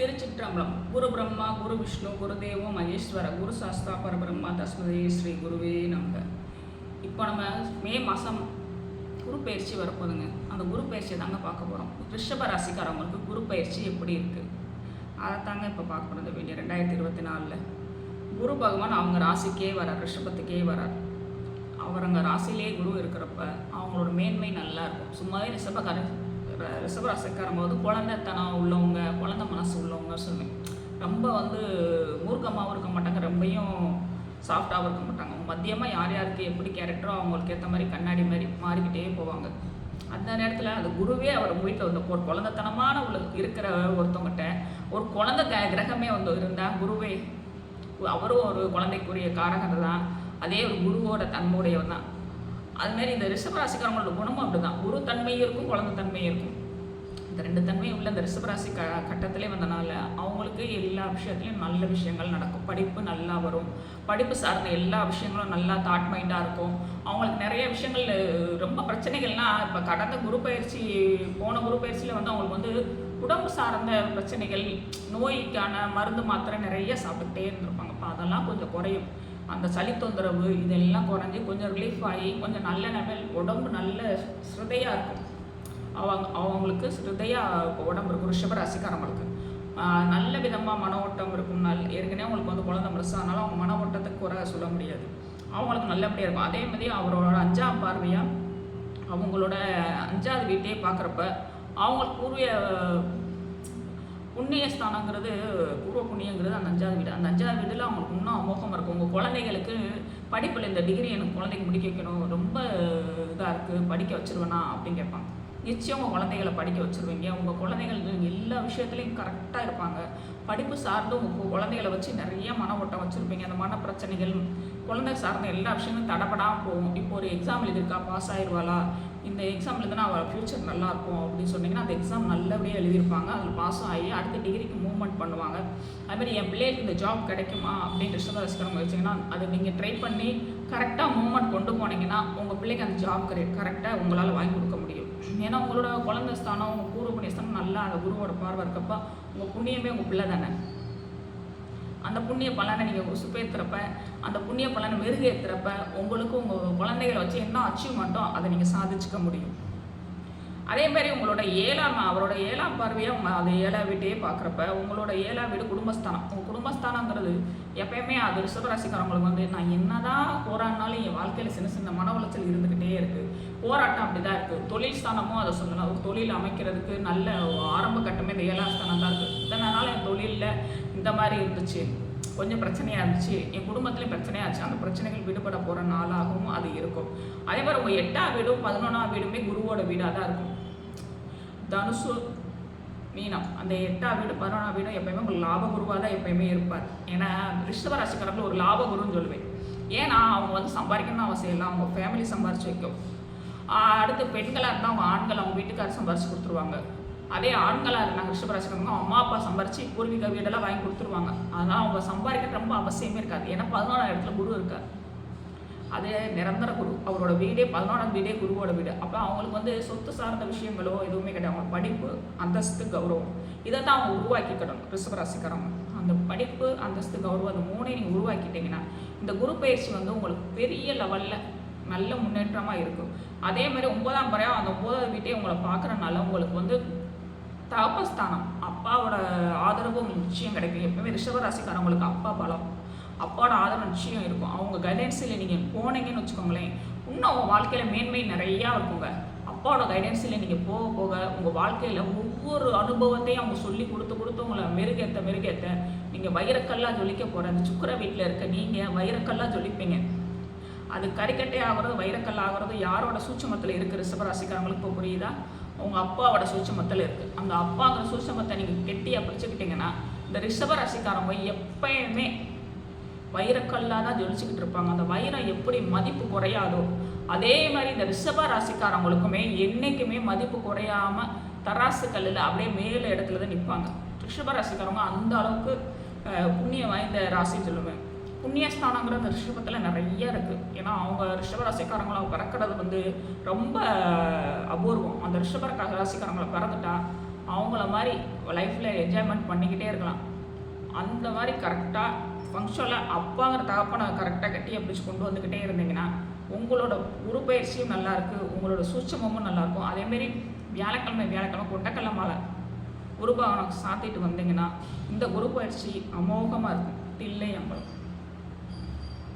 திருச்சிற்றம்பலம். குரு பிரம்மா குரு விஷ்ணு குரு தேவோ மகேஸ்வர குரு சாஸ்தா பரபிரம்மா தஸ்மதே ஸ்ரீ குருவே நம்ப இப்போ நம்ம மே மாதம் குரு பயிற்சி வரப்போகுதுங்க. அந்த குரு பயிற்சியை தாங்க பார்க்க போகிறோம் ரிஷப ராசிக்காரவங்களுக்கு குரு பயிற்சி எப்படி இருக்குது அதை தாங்க இப்போ பார்க்க போகிறது வேண்டிய ரெண்டாயிரத்தி இருபத்தி நாலில். குரு பகவான் அவங்க ராசிக்கே வரார் ரிஷபத்துக்கே வரார். அவர் அங்கே குரு இருக்கிறப்ப அவங்களோட மேன்மை நல்லா இருக்கும். சும்மாவே ரிஷபக்காரன் ரிஷப ராசிக்காரங்க வந்து குழந்தைத்தனம் உள்ளவங்க குழந்த மனசு உள்ளவங்க சொல்லுவேன். ரொம்ப வந்து மூர்க்கமாகவும் இருக்க மாட்டாங்க ரொம்பையும் சாஃப்டாகவும் இருக்க மாட்டாங்க. மத்தியமாக யார் யாருக்கு எப்படி கேரக்டரோ அவங்களுக்கு ஏற்ற மாதிரி கண்ணாடி மாதிரி மாறிக்கிட்டே போவாங்க. அந்த நேரத்தில் அந்த குருவே அவர் வீட்டில் வந்து ஒரு குழந்தைத்தனமான உள்ள இருக்கிற ஒருத்தவங்ககிட்ட ஒரு குழந்தை க கிரகமே வந்து இருந்தால் குருவே அவரும் ஒரு குழந்தைக்குரிய காரகர் தான் அதே ஒரு குருவோட தன்மையுடையவர் தான் அதுமாரி இந்த ரிஷபராசிக்காரங்களோட குணமும் அப்படிதான். குரு தன்மையும் இருக்கும் குழந்தை தன்மையும் இருக்கும். இந்த ரெண்டு தன்மையும் உள்ள இந்த ரிஷபராசி க கட்டத்திலே வந்தனால அவங்களுக்கு எல்லா விஷயத்துலையும் நல்ல விஷயங்கள் நடக்கும். படிப்பு நல்லா வரும். படிப்பு சார்ந்த எல்லா விஷயங்களும் நல்லா தாட் மைண்டாக இருக்கும். அவங்களுக்கு நிறைய விஷயங்கள் ரொம்ப பிரச்சனைகள்னா இப்போ கடந்த குரு பயிற்சி போன குரு பயிற்சியில் வந்து அவங்களுக்கு வந்து உடம்பு சார்ந்த பிரச்சனைகள் நோய்க்கான மருந்து மாத்திரை நிறைய சாப்பிட்டுட்டே இருந்திருப்பாங்க அப்போ அதெல்லாம் கொஞ்சம் குறையும். அந்த சளி தொந்தரவு இதெல்லாம் குறைஞ்சி கொஞ்சம் ரிலீஃப் ஆகி கொஞ்சம் நல்ல லெவல் உடம்பு நல்ல ஸ்ருதையாக இருக்கும். அவங்க அவங்களுக்கு ஸ்ருதையாக உடம்பு இருக்கும். ரிஷபராசிக்காரங்களுக்கு ஆஹ் நல்ல விதமாக மன ஓட்டம் இருக்கும். நல் ஏற்கனவே அவங்களுக்கு வந்து குழந்தை மனசு அதனால அவங்க மன ஓட்டத்துக்கு குறை சொல்ல முடியாது. அவங்களுக்கு நல்லபடியாக இருக்கும். அதே மாதிரி அவரோட அஞ்சாம் பார்வையாக அவங்களோட அஞ்சாவது வீட்டையே பார்க்குறப்ப அவங்களுக்கு பூர்வீக புண்ணிய ஸ்தானங்கிறது பூர்வ புண்ணியங்கிறது அந்த அஞ்சாவது வீடு. அந்த அஞ்சாவது வீட்டில் அவங்களுக்கு இன்னும் அமோகம் இருக்கும். உங்கள் குழந்தைகளுக்கு படிப்பில் இந்த டிகிரி எனக்கு குழந்தைக்கு முடிக்க வைக்கணும். ரொம்ப இதாக இருக்குது படிக்க வச்சிருவேனா அப்படின்னு கேட்பாங்க. நிச்சயம் உங்கள் குழந்தைகளை படிக்க வச்சிருவீங்க. உங்கள் குழந்தைகள் எல்லா விஷயத்துலையும் கரெக்டாக இருப்பாங்க. படிப்பு சார்ந்து உங்கள் குழந்தைகளை வச்சு நிறைய மன ஓட்டம் வச்சுருப்பீங்க. அந்த மன பிரச்சனைகள் குழந்தை சார்ந்த எல்லா விஷயங்களும் தடப்படாமல் போகும். இப்போ ஒரு எக்ஸாம் எழுதியிருக்கா பாஸ் ஆயிடுவாளா இந்த எக்ஸாம் எழுதுனா அவள் ஃப்யூச்சர் நல்லா இருக்கும் அப்படின்னு சொன்னீங்கன்னா அந்த எக்ஸாம் நல்லபடியாக எழுதியிருப்பாங்க. அதில் பாஸும் ஆகி அடுத்த டிகிரிக்கு மூவ்மெண்ட் பண்ணுவாங்க. அதுமாதிரி என் பிள்ளைகளுக்கு இந்த ஜாப் கிடைக்குமா அப்படின்னு ரிஷப ரசிக்கிறவங்க வச்சிங்கன்னா அதை நீங்கள் ட்ரை பண்ணி கரெக்டாக மூவ்மெண்ட் கொண்டு போனீங்கன்னா உங்கள் பிள்ளைக்கு அந்த ஜாப் கரெக்டாக உங்களால் வாங்கி கொடுக்க முடியும். ஏன்னா உங்களோட குழந்தை ஸ்தானம் உங்கள் பூர்வ புண்ணிய ஸ்தானம் நல்லா அந்த குருவோட பார்வை இருக்கப்ப உங்கள் புண்ணியமே உங்கள் பிள்ளை தானே? அந்த புண்ணிய பலனை நீங்கள் சுப்பேற்றுறப்ப அந்த புண்ணிய பலனை மெருகேற்றுறப்ப உங்களுக்கு உங்கள் குழந்தைகளை வச்சு என்ன அச்சீவ்மெண்ட்டோ அதை நீங்கள் சாதிச்சுக்க முடியும். அதே மாதிரி உங்களோட ஏழாம் அவரோட ஏழாம் பார்வையை அவங்க அது ஏழா வீட்டையே பார்க்குறப்ப உங்களோட ஏழாம் வீடு குடும்பஸ்தானம். உங்கள் குடும்பஸ்தானங்கிறது எப்பயுமே அது ரிஷபராசிக்காரங்களுக்கு வந்து நான் என்னதான் போராடினாலும் என் வாழ்க்கையில் சின்ன சின்ன மன உளைச்சல் இருந்துக்கிட்டே இருக்குது போராட்டம் அப்படி தான் இருக்குது தொழில் ஸ்தானமும் அதை சொல்லலாம் ஒரு தொழில் அமைக்கிறதுக்கு நல்ல ஆரம்ப கட்டமே இந்த ஏழாம் ஸ்தானம் தான் இருக்குது இதனால் நாள் என் தொழிலில் இந்த மாதிரி இருந்துச்சு. கொஞ்சம் பிரச்சனையாக இருந்துச்சு. என் குடும்பத்துலேயும் இருந்துச்சு. அந்த பிரச்சனைகள் விடுபட போகிற நாளாகவும் அது இருக்கும். அதே மாதிரி உங்கள் எட்டாம் வீடும் பதினொன்றாம் வீடுமே குருவோட வீடாக தான் இருக்கும். தனுசு மீனம். அந்த எட்டாம் வீடு பதினொன்றாம் வீடும் எப்பயுமே உங்களுக்கு லாப குருவாக தான் எப்பயுமே இருப்பார். ஏன்னா ரிஷப ராசிக்காரர்கள் ஒரு லாபகுருன்னு சொல்லுவேன். ஏன்னா அவங்க வந்து சம்பாதிக்கணும்னு அவசியம் இல்லை. அவங்க ஃபேமிலி சம்பாரிச்சு வைக்கும். அடுத்து பெண்களாக இருந்தால் அவங்க ஆண்கள் அவங்க வீட்டுக்காரர் சம்பாரிச்சு கொடுத்துருவாங்க. அதே ஆண்களாக இருந்தாங்க ரிஷபராசிக்காரங்க அம்மா அப்பா சம்பாரிச்சு பூர்வீக வீடெல்லாம் வாங்கி கொடுத்துருவாங்க. அதனால் அவங்க சம்பாதிக்க ரொம்ப அவசியமே இருக்காது. ஏன்னா பதினோராம் இடத்துல குரு இருக்காது அது நிரந்தர குரு. அவரோட வீடே பதினோராம் வீடே குருவோட வீடு. அப்போ அவங்களுக்கு வந்து சொத்து சார்ந்த விஷயங்களோ எதுவுமே கிடையாது. அவங்க படிப்பு அந்தஸ்து கௌரவம். இதை தான் அவங்க உருவாக்கிக்கணும் ரிஷபராசிக்காரங்க அந்த படிப்பு அந்தஸ்து கௌரவம் அந்த மூணையும் நீங்கள் உருவாக்கிட்டீங்கன்னா இந்த குரு பயிற்சி வந்து உங்களுக்கு பெரிய லெவலில் நல்ல முன்னேற்றமாக இருக்கும். அதே மாதிரி ஒன்பதாம் பறையாக அந்த ஒன்பதாவது வீட்டே உங்களை பார்க்குறனால உங்களுக்கு வந்து தபஸ்தானம். அப்பாவோட ஆதரவு உங்களுக்கு நிச்சயம் கிடைக்கும். எப்பவுமே ரிஷபராசிக்காரவங்களுக்கு அப்பா பலம். அப்பாவோட ஆதரவு நிச்சயம் இருக்கும். அவங்க கைடன்ஸில் நீங்கள் போனீங்கன்னு வச்சுக்கோங்களேன் இன்னும் உங்கள் வாழ்க்கையில் மேன்மை நிறையா இருக்குங்க. அப்பாவோட கைடன்ஸில் நீங்கள் போக போக உங்கள் வாழ்க்கையில் ஒவ்வொரு அனுபவத்தையும் அவங்க சொல்லி கொடுத்து கொடுத்து உங்களை மெருகேற்ற மெருகேற்ற நீங்கள் வைரக்கல்லாக ஜொலிக்க போகிற அந்த சுக்கர வீட்டில் இருக்க நீங்கள் வைரக்கல்லாக ஜொலிப்பீங்க. அது கறிக்கட்டை ஆகிறது வைரக்கல் ஆகிறது யாரோட சூட்சமத்தில் இருக்குது ரிஷபராசிக்காரங்களுக்கு இப்போ புரியுதா? உங்கள் அப்பாவோட சூட்சமத்தில் இருக்குது அந்த அப்பாங்கிற சூட்சமத்தை நீங்கள் கெட்டியாக பிடிச்சிக்கிட்டிங்கன்னா இந்த ரிஷபராசிக்காரங்க எப்பயுமே வைரக்கல்லாக தான் ஜொலிச்சுக்கிட்டு இருப்பாங்க. அந்த வைரம் எப்படி மதிப்பு குறையாதோ அதே மாதிரி இந்த ரிஷப ராசிக்காரங்களுக்குமே என்றைக்குமே மதிப்பு குறையாமல் தராசு கல்லில் அப்படியே மேலே இடத்துல தான் நிற்பாங்க ரிஷப ராசிக்காரங்க அந்த அளவுக்கு புண்ணியம் வாய்ந்த ராசின்னு சொல்லுவேன். புண்ணியஸ்தானங்கிற அந்த ரிஷபத்தில் நிறைய இருக்குது ஏன்னா அவங்க ரிஷப ராசிக்காரங்களை பிறக்கிறது வந்து ரொம்ப அபூர்வம். அந்த ரிஷப ராசிக்காரங்களை பிறந்துட்டா அவங்கள மாதிரி லைஃப்பில் என்ஜாய்மெண்ட் பண்ணிக்கிட்டே இருக்கலாம். அந்த மாதிரி கரெக்டாக ஃபங்க்ஷனில் அப்பாங்கிற தகப்பனை கரெக்டாக கட்டி பிடிச்சி கொண்டு வந்துக்கிட்டே இருந்தீங்கன்னா உங்களோட உருப்பயிற்சியும் நல்லாயிருக்கு உங்களோட சூட்சமும் நல்லாயிருக்கும் அதேமாரி வியாழக்கிழமை வியாழக்கிழமை கொண்டக்கல்ல மாலை குருபாவனம் சாத்திட்டு வந்தீங்கன்னா இந்த குரு பயிற்சி அமோகமாக இருக்கும். தில்லை அம்பலம்